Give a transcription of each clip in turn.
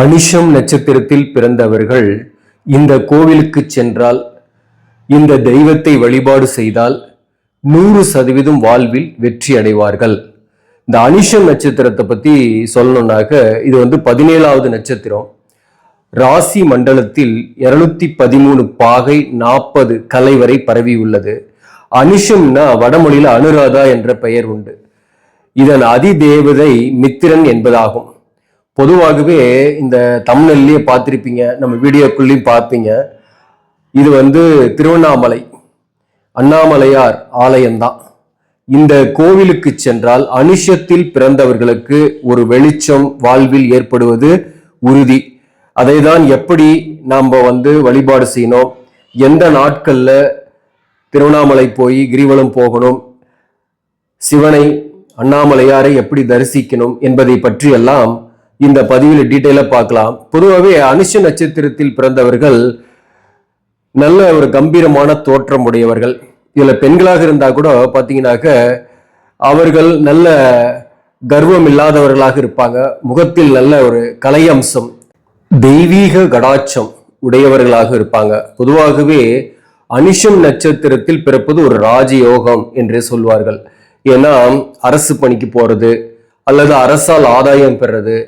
அனிஷம் நட்சத்திரத்தில் பிறந்தவர்கள் இந்த கோவிலுக்கு சென்றால் இந்த தெய்வத்தை வழிபாடு செய்தால் நூறு சதவீதம் வாழ்வில் வெற்றி அடைவார்கள். இந்த அனிஷம் நட்சத்திரத்தை பத்தி சொல்லணும்னாக்க இது வந்து பதினேழாவது நட்சத்திரம். ராசி மண்டலத்தில் இருநூத்தி பதிமூணு பாகை நாற்பது கலை வரை பரவி உள்ளது. அனிஷம்னா வடமொழியில் அனுராதா என்ற பெயர் உண்டு. இதன் அதிதேவதை மித்திரன் என்பதாகும். பொதுவாகவே இந்த தமிழ்லயே பார்த்துருப்பீங்க. நம்ம வீடியோக்குள்ளேயும் பார்ப்பீங்க. இது வந்து திருவண்ணாமலை. அண்ணாமலையார் ஆலயம்தான். இந்த கோவிலுக்கு சென்றால் அனிஷத்தில் பிறந்தவர்களுக்கு ஒரு வெளிச்சம் வாழ்வில் ஏற்படுவது உறுதி. அதை தான் எப்படி நாம் வந்து வழிபாடு செய்யணும்? எந்த நாட்களில் திருவண்ணாமலை போய் கிரிவலம் போகணும்? சிவனை அண்ணாமலையாரை எப்படி தரிசிக்கணும்? என்பதை பற்றியெல்லாம் இந்த பதிவில் டீட்டெயிலாக பார்க்கலாம். பொதுவாகவே அனுஷ நட்சத்திரத்தில் பிறந்தவர்கள் நல்ல ஒரு கம்பீரமான தோற்றம் உடையவர்கள். இதில் பெண்களாக இருந்தால் கூட பார்த்தீங்கன்னாக்க அவர்கள் நல்ல கர்வம் இல்லாதவர்களாக இருப்பாங்க. முகத்தில் நல்ல ஒரு கலை அம்சம் தெய்வீக கடாட்சம் உடையவர்களாக இருப்பாங்க. பொதுவாகவே அனிஷம் நட்சத்திரத்தில் பிறப்பது ஒரு ராஜயோகம் என்றே சொல்வார்கள். ஏன்னா அரசு பணிக்கு போகிறது அல்லது அரசால் ஆதாயம் பெறது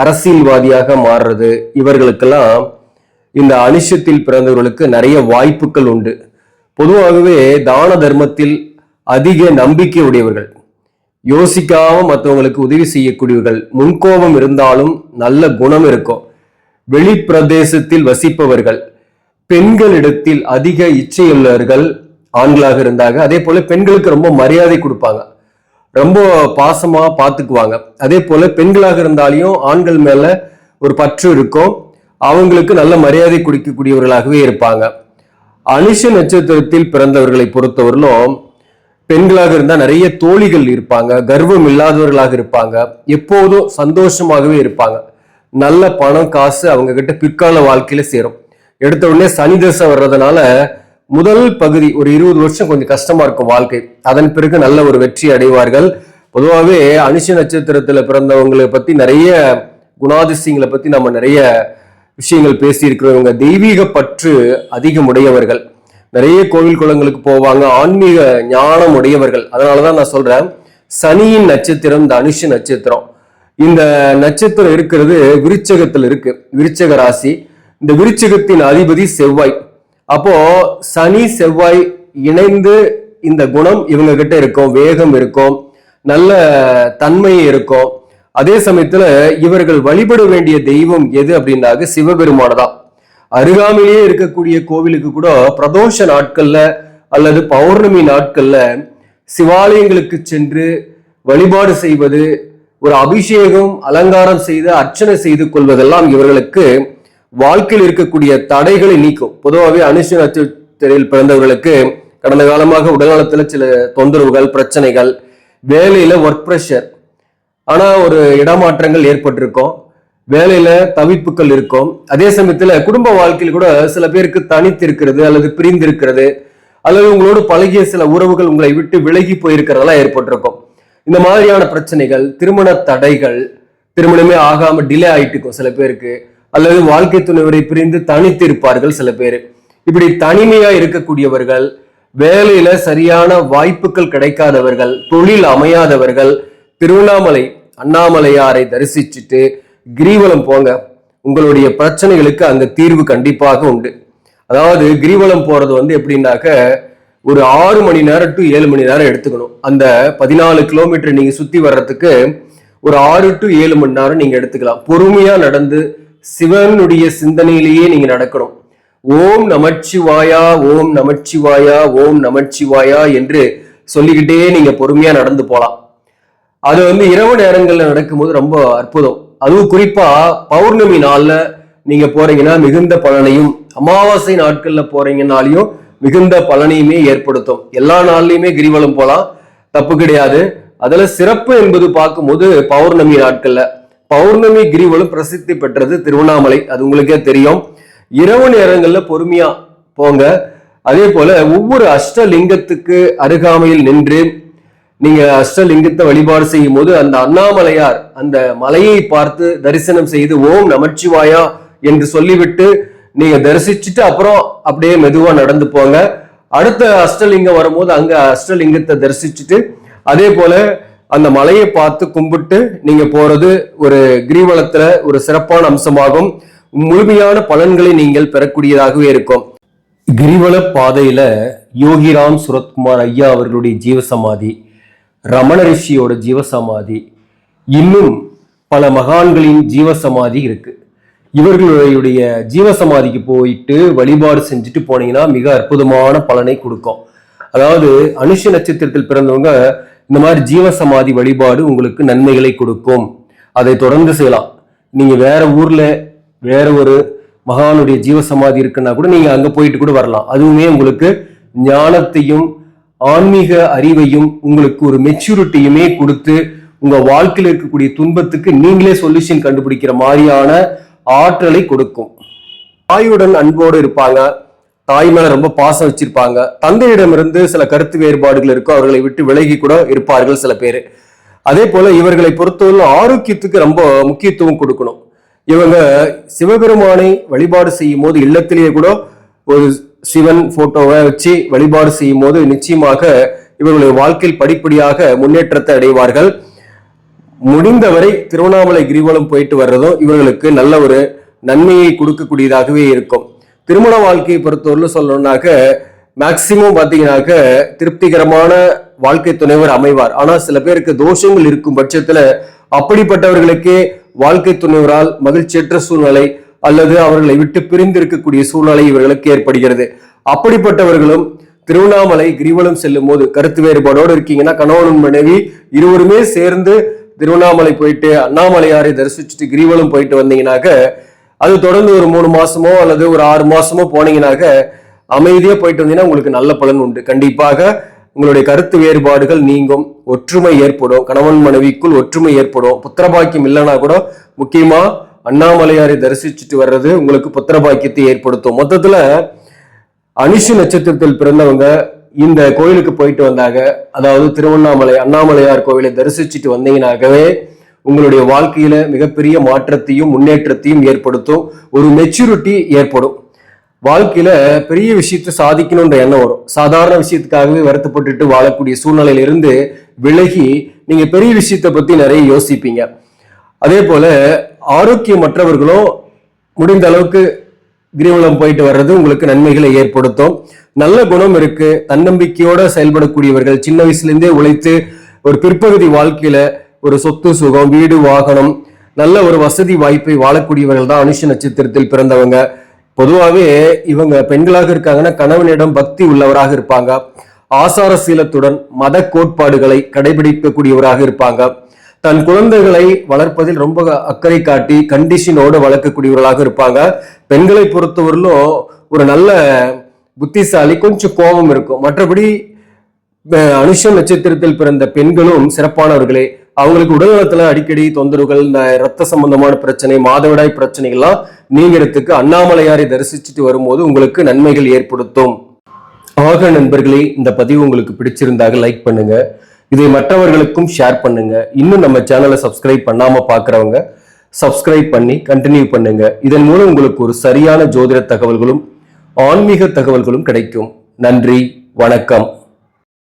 அரசியல்வாதியாக மாறுறது. இவர்களுக்கெல்லாம் இந்த அனிஷத்தில் பிறந்தவர்களுக்கு நிறைய வாய்ப்புகள் உண்டு. பொதுவாகவே தான தர்மத்தில் அதிக நம்பிக்கை உடையவர்கள் யோசிக்காம மற்றவங்களுக்கு உதவி செய்யக்கூடியவர்கள் முன்கோபம் இருந்தாலும் நல்ல குணம் இருக்கும். வெளிப்பிரதேசத்தில் வசிப்பவர்கள் பெண்களிடத்தில் அதிக இச்சையுள்ளவர்கள் ஆண்களாக இருந்தாங்க. அதே போல பெண்களுக்கு ரொம்ப மரியாதை கொடுப்பாங்க. ரொம்ப பாசமாக பார்த்துக்குவாங்க அதே போல் பெண்களாக இருந்தாலையும் ஆண்கள் மேலே ஒரு பற்று இருக்கும். அவங்களுக்கு நல்ல மரியாதை கொடுக்கக்கூடியவர்களாகவே இருப்பாங்க. அனுஷ நட்சத்திரத்தில் பிறந்தவர்களை பொறுத்தவரையிலும் பெண்களாக இருந்தால் நிறைய தோழிகள் இருப்பாங்க. கர்வம் இல்லாதவர்களாக இருப்பாங்க. எப்போதும் சந்தோஷமாகவே இருப்பாங்க. நல்ல பணம் காசு அவங்க கிட்ட பிற்கால வாழ்க்கையில சேரும். எடுத்த உடனே சனி தசை வர்றதுனால முதல் பகுதி ஒரு இருபது வருஷம் கொஞ்சம் கஷ்டமா இருக்கும் வாழ்க்கை. அதன் பிறகு நல்ல ஒரு வெற்றி அடைவார்கள். பொதுவாகவே அனுஷ நட்சத்திரத்துல பிறந்தவங்களை பத்தி நிறைய குணாதிசயங்களை பத்தி நம்ம நிறைய விஷயங்கள் பேசியிருக்கிறோம். இவங்க தெய்வீக பற்று அதிகம் உடையவர்கள். நிறைய கோவில் குளங்களுக்கு போவாங்க. ஆன்மீக ஞானம் உடையவர்கள். அதனாலதான் நான் சொல்றேன் சனியின் நட்சத்திரம் இந்த அனுஷ நட்சத்திரம். இந்த நட்சத்திரம் இருக்கிறது விருச்சகத்தில் இருக்கு. விருச்சக ராசி. இந்த விருச்சகத்தின் அதிபதி செவ்வாய். அப்போ சனி செவ்வாய் இணைந்து இந்த குணம் இவங்க கிட்ட இருக்கும். வேகம் இருக்கும். நல்ல தன்மை இருக்கும். அதே சமயத்துல இவர்கள் வழிபட வேண்டிய தெய்வம் எது அப்படின்னாக்க சிவபெருமான தான் அருகாமையிலேயே இருக்கக்கூடிய கோவிலுக்கு கூட பிரதோஷ நாட்கள்ல அல்லது பௌர்ணமி நாட்கள்ல சிவாலயங்களுக்கு சென்று வழிபாடு செய்வது ஒரு அபிஷேகம் அலங்காரம் செய்து அர்ச்சனை செய்து கொள்வதெல்லாம் இவர்களுக்கு வாழ்க்கையில் இருக்கக்கூடிய தடைகளை நீக்கும். பொதுவாகவே அனுஷ நட்சத்திரையில் பிறந்தவர்களுக்கு கடந்த காலமாக உடல்நலத்தில் சில தொந்தரவுகள் பிரச்சனைகள் வேலையில ஒர்க் ப்ரெஷர் ஆனா ஒரு இடமாற்றங்கள் ஏற்பட்டிருக்கும். வேலையில தவிப்புகள் இருக்கும். அதே சமயத்துல குடும்ப வாழ்க்கையில் கூட சில பேருக்கு தனித்து இருக்கிறது அல்லது பிரிந்து இருக்கிறது அல்லது உங்களோடு பழகிய சில உறவுகள் உங்களை விட்டு விலகி போயிருக்கிறதெல்லாம் ஏற்பட்டிருக்கும். இந்த மாதிரியான பிரச்சனைகள் திருமண தடைகள் திருமணமே ஆகாம டிலே ஆயிட்டு இருக்கும் சில பேருக்கு. அல்லது வாழ்க்கை துணைவரை பிரிந்து தனித்து இருப்பார்கள் சில பேர். இப்படி தனிமையா இருக்கக்கூடியவர்கள் வேலையில சரியான வாய்ப்புகள் கிடைக்காதவர்கள் தொழில் அமையாதவர்கள் திருவண்ணாமலை அண்ணாமலையாரை தரிசிச்சுட்டு கிரிவலம் போங்க. உங்களுடைய பிரச்சனைகளுக்கு அங்க தீர்வு கண்டிப்பாக உண்டு. அதாவது கிரிவலம் போறது வந்து எப்படின்னாக்க ஒரு ஆறு மணி நேரம் டு ஏழு மணி நேரம் எடுத்துக்கணும். அந்த பதினாலு கிலோமீட்டர் நீங்க சுத்தி வர்றதுக்கு ஒரு ஆறு டு ஏழு மணி நேரம் நீங்க எடுத்துக்கலாம். பொறுமையா நடந்து சிவனுடைய சிந்தனையிலேயே நீங்க நடக்கணும். ஓம் நமச்சிவாயா ஓம் நமச்சிவாயா ஓம் நமச்சிவாயா என்று சொல்லிக்கிட்டே நீங்க பொறுமையா நடந்து போகலாம் அது வந்து இரவு நேரங்கள்ல நடக்கும்போது ரொம்ப அற்புதம். அதுவும் குறிப்பா பௌர்ணமி நாள்ல நீங்க போறீங்கன்னா மிகுந்த பலனையும் அமாவாசை நாட்கள்ல போறீங்கனாலையும் மிகுந்த பலனையுமே ஏற்படுத்தும். எல்லா நாள்லயுமே கிரிவலம் போலாம். தப்பு கிடையாது. அதுல சிறப்பு என்பது பார்க்கும்போது பௌர்ணமி நாட்கள்ல. பௌர்ணமி கிரிவலம் பிரசித்தி பெற்றது திருவண்ணாமலை. அது உங்களுக்கே தெரியும். இரவு நேரங்களில் பொறுமையா போங்க. அதே போல ஒவ்வொரு அஷ்டலிங்கத்துக்கு அருகாமையில் நின்று நீங்க அஷ்டலிங்கத்தை வழிபாடு செய்யும் போது அந்த அண்ணாமலையார் அந்த மலையை பார்த்து தரிசனம் செய்து ஓம் நமச்சிவாயா என்று சொல்லிவிட்டு நீங்க தரிசிச்சுட்டு அப்புறம் அப்படியே மெதுவா நடந்து போங்க. அடுத்த அஷ்டலிங்கம் வரும்போது அங்க அஷ்டலிங்கத்தை தரிசிச்சுட்டு அதே போல அந்த மலையை பார்த்து கும்பிட்டு நீங்க போறது ஒரு கிரிவலத்துல ஒரு சிறப்பான அம்சமாகும். முழுமையான பலன்களை நீங்கள் பெறக்கூடியதாகவே இருக்கும். கிரிவல பாதையில யோகிராம் சுரத்குமார் ஐயா அவர்களுடைய ஜீவசமாதி ரமண ரிஷியோட ஜீவசமாதி இன்னும் பல மகான்களின் ஜீவசமாதி இருக்கு. இவர்களுடைய ஜீவசமாதிக்கு போயிட்டு வழிபாடு செஞ்சுட்டு போனீங்கன்னா மிக அற்புதமான பலனை கொடுக்கும். அதாவது அனுஷ நட்சத்திரத்தில் பிறந்தவங்க இந்த மாதிரி ஜீவசமாதி வழிபாடு உங்களுக்கு நன்மைகளை கொடுக்கும். அதை தொடர்ந்து செய்யலாம். நீங்க வேற ஊர்ல வேற ஒரு மகானுடைய ஜீவசமாதி இருக்குன்னா கூட நீங்க அங்க போயிட்டு கூட வரலாம். அதுவுமே உங்களுக்கு ஞானத்தையும் ஆன்மீக அறிவையும் உங்களுக்கு ஒரு மெச்சூரிட்டியுமே கொடுத்து உங்க வாழ்க்கையில் இருக்கக்கூடிய துன்பத்துக்கு நீங்களே சொல்யூஷன் கண்டுபிடிக்கிற மாதிரியான ஆற்றலை கொடுக்கும். தாயுடன் அன்போடு இருப்பாங்க. தாய் மேல ரொம்ப பாசம் வச்சிருப்பாங்க. தந்தையிடமிருந்து சில கருத்து வேறுபாடுகள் இருக்கும் அவர்களை விட்டு விலகி கூட இருப்பார்கள் சில பேர். அதே போல இவர்களை பொறுத்தவரை ஆரோக்கியத்துக்கு ரொம்ப முக்கியத்துவம் கொடுக்கணும். இவங்க சிவபெருமானை வழிபாடு செய்யும் போது இல்லத்திலேயே கூட ஒரு சிவன் போட்டோவை வச்சு வழிபாடு செய்யும் போது நிச்சயமாக இவர்களுடைய வாழ்க்கையில் படிப்படியாக முன்னேற்றத்தை அடைவார்கள். முடிந்தவரை திருவண்ணாமலை கிரிவலம் போயிட்டு வர்றதும் இவர்களுக்கு நல்ல ஒரு நன்மையை கொடுக்கக்கூடியதாகவே இருக்கும். திருமண வாழ்க்கையை பொறுத்தவரை சொல்லணும்னாக்க மேக்சிமம் பார்த்தீங்கன்னாக்க திருப்திகரமான வாழ்க்கை துணைவர் அமைவார். ஆனால் சில பேருக்கு தோஷங்கள் இருக்கும் பட்சத்தில் அப்படிப்பட்டவர்களுக்கே வாழ்க்கை துணைவரால் மகிழ்ச்சியற்ற சூழ்நிலை அல்லது அவர்களை விட்டு பிரிந்து இருக்கக்கூடிய சூழ்நிலை இவர்களுக்கு ஏற்படுகிறது. அப்படிப்பட்டவர்களும் திருவண்ணாமலை கிரிவலம் செல்லும் போது கருத்து வேறுபாடோடு இருக்கீங்கன்னா கணவனும் மனைவி இருவருமே சேர்ந்து திருவண்ணாமலை போயிட்டு அண்ணாமலையாரை தரிசிச்சுட்டு கிரிவலம் போயிட்டு வந்தீங்கன்னாக்க அது தொடர்ந்து ஒரு மூணு மாசமோ அல்லது ஒரு ஆறு மாசமோ போனீங்கன்னாக்க அமைதியா போயிட்டு வந்தீங்கன்னா உங்களுக்கு நல்ல பலன் உண்டு. கண்டிப்பாக உங்களுடைய கருத்து வேறுபாடுகள் நீங்கும். ஒற்றுமை ஏற்படும். கணவன் மனைவிக்குள் ஒற்றுமை ஏற்படும். புத்திரபாக்கியம் இல்லைன்னா கூட முக்கியமா அண்ணாமலையாரை தரிசிச்சுட்டு வர்றது உங்களுக்கு புத்திரபாக்கியத்தை ஏற்படுத்தும். மொத்தத்துல அனுஷு நட்சத்திரத்தில் பிறந்தவங்க இந்த கோயிலுக்கு போயிட்டு வந்தாங்க. அதாவது திருவண்ணாமலை அண்ணாமலையார் கோவிலை தரிசிச்சுட்டு வந்தீங்கன்னாகவே உங்களுடைய வாழ்க்கையில மிகப்பெரிய மாற்றத்தையும் முன்னேற்றத்தையும் ஏற்படுத்தும். ஒரு மெச்சூரிட்டி ஏற்படும். வாழ்க்கையில பெரிய விஷயத்தை சாதிக்கணும்ன்ற எண்ணம் வரும். சாதாரண விஷயத்துக்காகவே வருத்தப்பட்டுட்டு வாழக்கூடிய சூழ்நிலையிலிருந்து விலகி நீங்க பெரிய விஷயத்தை பத்தி நிறைய யோசிப்பீங்க. அதே போல ஆரோக்கியமற்றவர்களும் முடிந்த அளவுக்கு கிரிவலம் போயிட்டு வர்றது உங்களுக்கு நன்மைகளை ஏற்படுத்தும். நல்ல குணம் இருக்கு. தன்னம்பிக்கையோட செயல்படக்கூடியவர்கள் சின்ன வயசுல இருந்தே உழைத்து ஒரு பிற்பகுதி வாழ்க்கையில ஒரு சொத்து சுகம் வீடு வாகனம் நல்ல ஒரு வசதி வாய்ப்பை வாழக்கூடியவர்கள் தான் அனுஷ நட்சத்திரத்தில் பிறந்தவங்க. பொதுவாகவே இவங்க பெண்களாக இருக்காங்கன்னா கணவனிடம் பக்தி உள்ளவராக இருப்பாங்க. ஆசார சீலத்துடன் மத கோட்பாடுகளை கடைபிடிக்கக்கூடியவராக இருப்பாங்க. தன் குழந்தைகளை வளர்ப்பதில் ரொம்ப அக்கறை காட்டி கண்டிஷனோடு வளர்க்கக்கூடியவர்களாக இருப்பாங்க. பெண்களை பொறுத்தவரையிலும் ஒரு நல்ல புத்திசாலி கொஞ்சம் கோபம் இருக்கும். மற்றபடி அஹ், அனுஷம் நட்சத்திரத்தில் பிறந்த பெண்களும் சிறப்பானவர்களே. அவங்களுக்கு உடல்நலத்துல அடிக்கடி தொந்தரவுகள் இந்த ரத்த சம்பந்தமான பிரச்சனை மாதவிடாய் பிரச்சனைகள்லாம் நீங்கிறதுக்கு அண்ணாமலையாரை தரிசிச்சுட்டு வரும்போது உங்களுக்கு நன்மைகள் ஏற்படுத்தும். ஆக நண்பர்களே இந்த பதிவு உங்களுக்கு பிடிச்சிருந்தாக லைக் பண்ணுங்க. இதை மற்றவர்களுக்கும் ஷேர் பண்ணுங்க. இன்னும் நம்ம சேனலை சப்ஸ்கிரைப் பண்ணாம பாக்குறவங்க சப்ஸ்கிரைப் பண்ணி கண்டினியூ பண்ணுங்க. இதன் மூலம் உங்களுக்கு ஒரு சரியான ஜோதிட தகவல்களும் ஆன்மீக தகவல்களும் கிடைக்கும். நன்றி வணக்கம்.